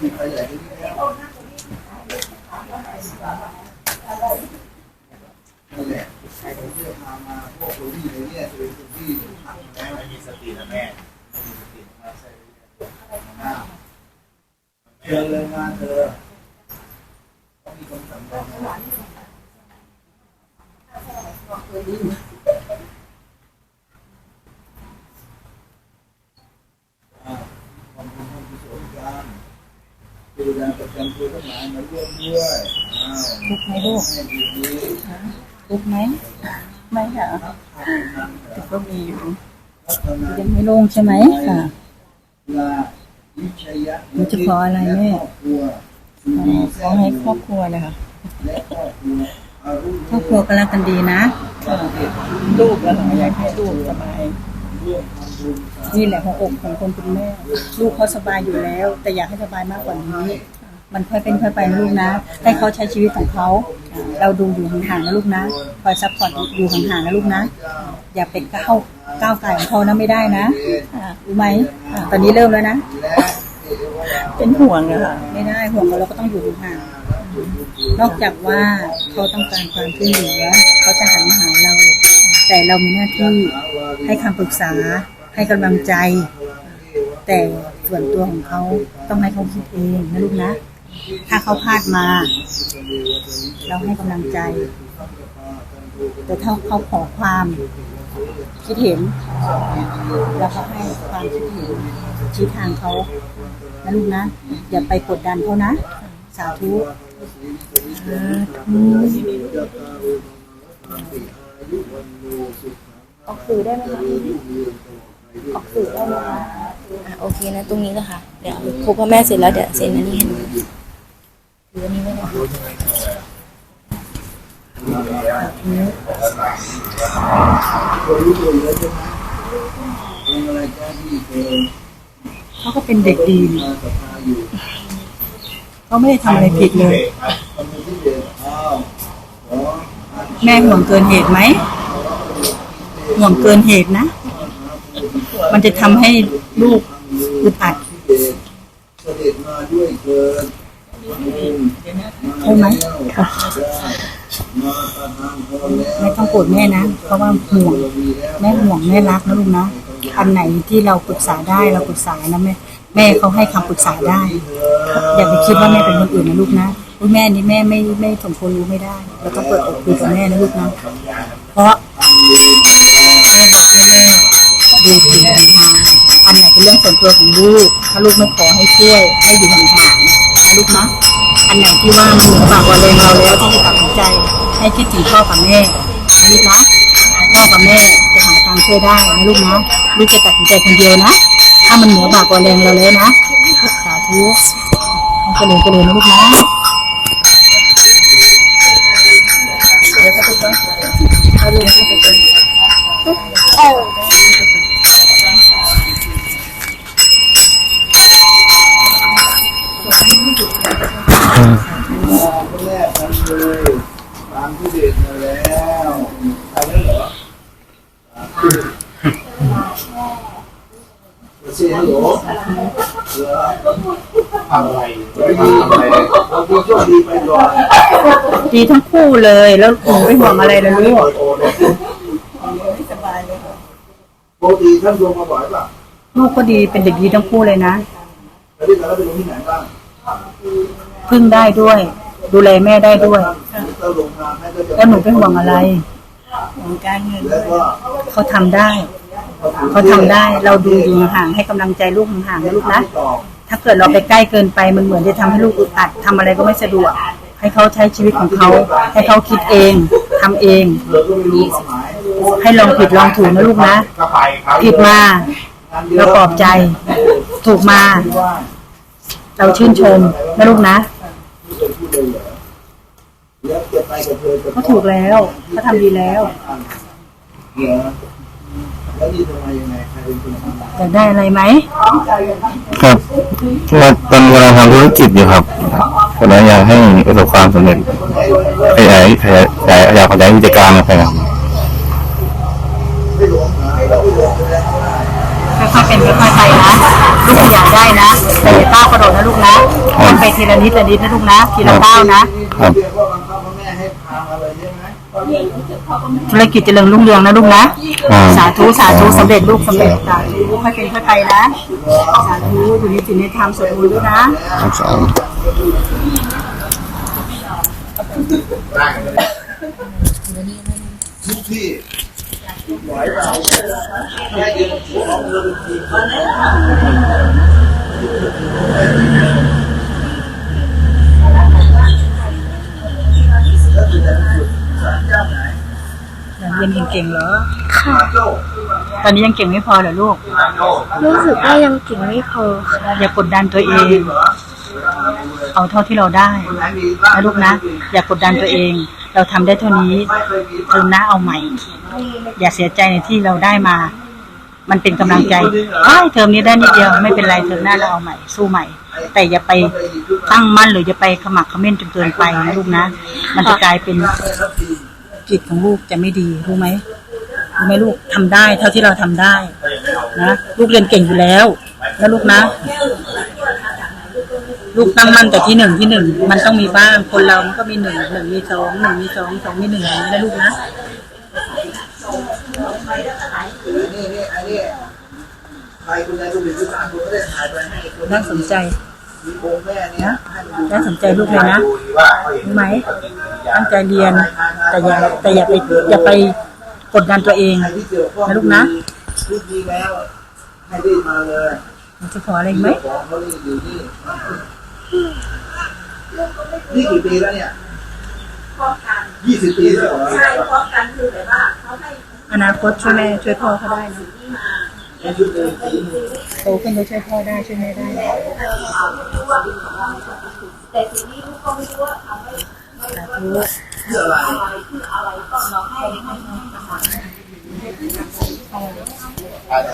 มีใครใหญ่ที่นี่แล้วนั่นแหละใครเขาเลือกมามาพวกคนที่อยู่เนี่ยจะเป็นคนที่ทำแล้วไม่มีสตินะแม่ไม่มีสตินะใส่อ่าเชิญเลยมาเธอต้องมีคนสำคัญอ่าขอบคุณท่านผู้ชมกัน เทวดาประจำตัวทั้งหลายมาร่วมด้วยอ้าวทุกข์ไหมลูกให้ดีดีทุกข์ไหมไม่ค่ะนับพัฒนาแต่ก็มีอยู่พัฒนายังไม่โล่งใช่ไหมค่ะลาวิชยะหนูจะขออะไรแม่ครอบครัวอ๋อขอให้ครอบครัวเลยค่ะและครอบครัวอารุณครอบครัวก็รักกันดีนะลูกแล้วค่ะอยากให้ลูกสบาย นี่แหละของอกของคนเป็นแม่ ลูกเขาสบายอยู่แล้ว แต่อยากให้สบายมากกว่านี้ มันค่อยเป็นค่อยไปนะลูกนะ ให้เขาใช้ชีวิตของเขาอ่าเราดูอยู่ห่างๆนะลูกนะคอยซัพพอร์ตอยู่ห่างๆนะลูกนะ อย่าไปก้าวก้าวไก่ของเขานะไม่ได้นะอ่ารู้ไหมอ่าตอนนี้เริ่มแล้วนะและเทวดาเป็นห่วงอะค่ะไม่ได้ห่วงเราก็ต้องอยู่ห่างๆนอกจากว่าเขาต้องการความช่วยเหลือเขาจะหันมาหาเรา แต่เรามีหน้าที่ให้คำปรึกษา ให้กำลังใจ แต่ส่วนตัวของเขาต้องให้เขาคิดเองนะลูกนะ ถ้าเขาพลาดมา เราให้กำลังใจ แต่ถ้าเขาขอความคิดเห็นเราก็ให้ความคิดเห็นชี้ทางเขานะลูกนะ อย่าไปกดดันเขานะ สาธุสาธุออกสื่อได้ไหมคะ ออกสื่อได้ไหมคะอะโอเคนะ ตรงนี้นะคะเดี๋ยวครูพ่อแม่เสร็จแล้วเดี๋ยวเซ็นอันนี้ให้หนูหรืออันนี้ไว้นะคะคนรู้ตัวอยู่แล้วใช่ไหมเป็นอเขาก็เป็นเด็กดีนี่เขาไม่ได้ทำอะไรผิดเลย แม่ห่วงเกินเหตุไหมห่วงเกินเหตุนะ มันจะทำให้ลูกอึดอัดที่เด็กเสด็จมาด้วยเกินใช่ไหมค่ะมาประทานพรแล้วไม่ต้องโกรธแม่นะ เพราะว่าห่วงแม่ห่วงแม่รักนะลูกนะอันไหนที่เราปรึกษาได้เราปรึกษานะแม่แม่เขาให้คำปรึกษาได้ อย่าไปคิดว่าแม่เป็นคนอื่นนะลูกนะลูกแม่นี่แม่ไม่ไม่สมควรรู้ไม่ได้เราต้องเปิดอกคุยกับแม่นะลูกนะเพราะแม่บอกแม่ดูถึ เรื่องส่วนตัวของลูก ถ้าลูกไม่ขอให้ช่วยให้อยู่ห่างๆนะลูกนะอันไหนที่ว่ามันเหนือบากกว่าแรงเราแล้วที่จะตัดสินใจ ให้คิดถึงพ่อกับแม่นะลูกนะพ่อกับแม่จะหาทางช่วยได้นะลูกนะลูกจะตัดสินใจคนเดียวนะ ถ้ามันเหนือบากกว่าแรงเราแล้วนะสาธุให้เจริญเจริญนะลูกนะเดี๋ยวก็ไปก่นเกกันเลยตามที่เด็กมาแล้วทำได้เหรอเสียงหรอทำอะไรไม่ดีเราควรโชคดีไปก่อนดีทั้งคู่เลย แล้วหนูไม่ห่วงอะไรเลยลูกปกติท่านรวมมาบ่อยป่ะลูกก็ดีเป็นเด็กดีทั้งคู่เลยนะแล้วที่เราไปลงที่ไหนบ้างพึ่งได้ด้วย ดูแลแม่ได้ด้วยเราลงทางให้ก็จะแล้วหนูเป็นห่วงอะไรแล้วก็เขาทำได้ เขาทำได้เราดูอยู่ห่างๆให้กำลังใจลูกห่างๆนะลูกนะต่อถ้าเกิดเราไปใกล้เกินไปมันเหมือนจะทำให้ลูกอึดอัดทำอะไรก็ไม่สะดวก ให้เขาใช้ชีวิตของเขา ให้เขาคิดเองทำเองเราก็ไม่รู้ความหมายให้ลองผิดลองถูกนะลูกนะก็ไปครับผิดมาเราปลอบใจ ถูกมาว่าเราชื่นชมนะลูกนะ ไม่เคยพูดเลยเหรอแล้วจะไปกับเธอกับเขาถูกแล้วเขาทำดีแล้ว เหรอแล้วนี่ทำไมยังไงใครเป็นคนทำอยากได้อะไรไหมครับเราตอนนี้กำลังทำธุรกิจอยู่ครับก็เลยอยากให้ประสบความสำเร็จขยายขยายขยายอยากขยายกิจการออกไปครับไม่หลงหายเราไม่หลงไปแล้วค่อยๆไปเป็นค่อยๆไปนะ ลูกอยากได้นะแต่อย่าก้าวกระโดดนะลูกนะต้องไปทีละนิดละนิดนะลูกนะทีละก้าวนะครับเรียกว่าบังคับพ่อแม่ให้พามาเลยใช่ไหมธุรกิจเจริญรุ่งเรืองนะลูกนะ อ่า สาธุสาธุสำเร็จลูกสำเร็จสาธุค่อยเป็นค่อยไปนะ สาธุอยู่ในศีลในธรรมสวดมนต์ด้วยนะครับสามทุกที่ไหวเปล่าแค่ยืนถือเอาเงินทีมแล้วคุณจะฝึกสาร เจ้าไหนเรียนเก่งๆเหรอมาโจ้ตอนนี้ยังเก่งไม่พอเหรอลูกมาโจ้รู้สึกว่ายังเก่งไม่พอค่ะอย่ากดดันตัวเอง เอาเท่าที่เราได้คนไหนมีบ้างนะลูกนะ อย่ากดดันตัวเอง เราทำได้เท่านี้เทอมหน้าเอาใหม่ อย่าเสียใจในที่เราได้มา มันเป็นกำลังใจเอ้ยเทอมนี้ได้นิดเดียวไม่เป็นไรเทอมหน้าเราเอาใหม่ สู้ใหม่ แต่อย่าไปตั้งมั่นหรืออย่าไปขมักขม้นจนเกินไปนะลูกนะ มันจะกลายเป็นจิตของลูกจะไม่ดีรู้ไหมรู้ไหมลูกทำได้ เท่าที่เราทำได้นะลูกเรียนเก่งอยู่แล้วนะลูกนะ ลูกตั้งมั่นแต่ที่หนึ่งที่หนึ่งมันต้องมีบ้างคนเรามันก็มีหนึ่งหนึ่งมีสองหนึ่งมีสองสองมีหนึ่งอย่างนี้นะลูกนะนี่นี่อ้นี่ใครคุณนายคุณเป็นผู้ชายคุณก็ได้ถ่ายไปให้คนน่าสนใจมีองค์แม่เนี่ยให้มันดูน่าสนใจลูกเลยนะรู้ไหมตั้งใจเรียนแต่อย่าแต่อย่าไปอย่าไปกดดันตัวเองนะลูกนะลูกดีแล้วให้รีบมาเลยมันจะขออะไรไหม ของเขานี่อยู่นี่นี่กี่ปีแล้วเนี่ยยี่สิบปีแล้วเหรออนาคตช่วยแม่ช่วยพ่อเขาได้นะในชุดเดิมสีโตขึ้นแล้วช่วยพ่อได้ช่วยแม่ได้เพื่ออะไร